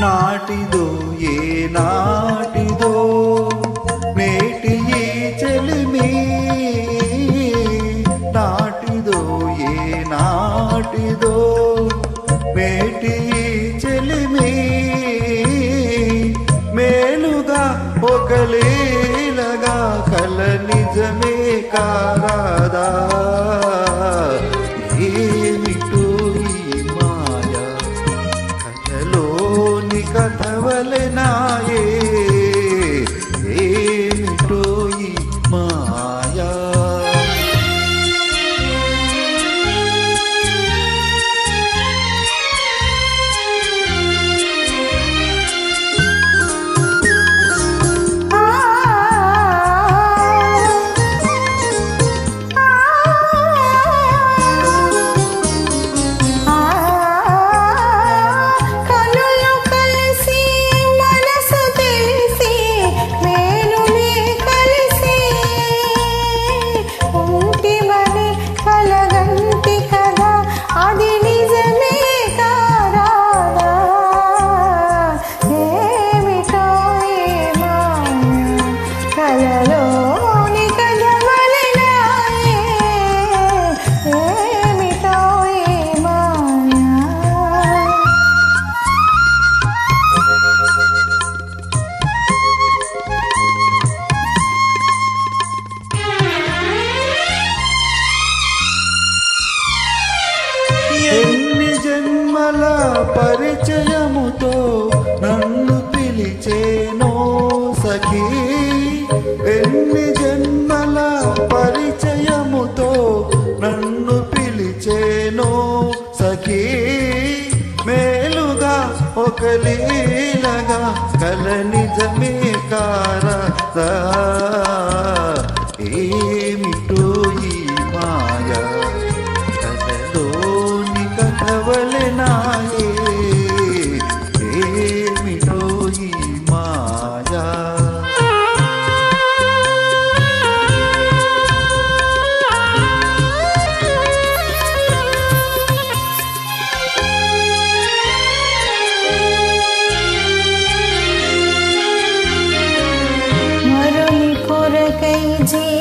నాటిదో ఏ నాటిదో? నేటి ఈ చెలిమి నాటిదో ఏ నాటిదో? నేటి ఈ చెలిమి మేలుగా ఒకలేలగా కల నిజమే కారాదా? कथवल नाये. పరిచయముతో నన్ను పిలిచేనో సఖీ. ఎన్ని జన్మల పరిచయముతో నన్ను పిలిచేనో సఖీ. మేలుగా ఒక లీలగా కలని నిజమే కారదా. empty.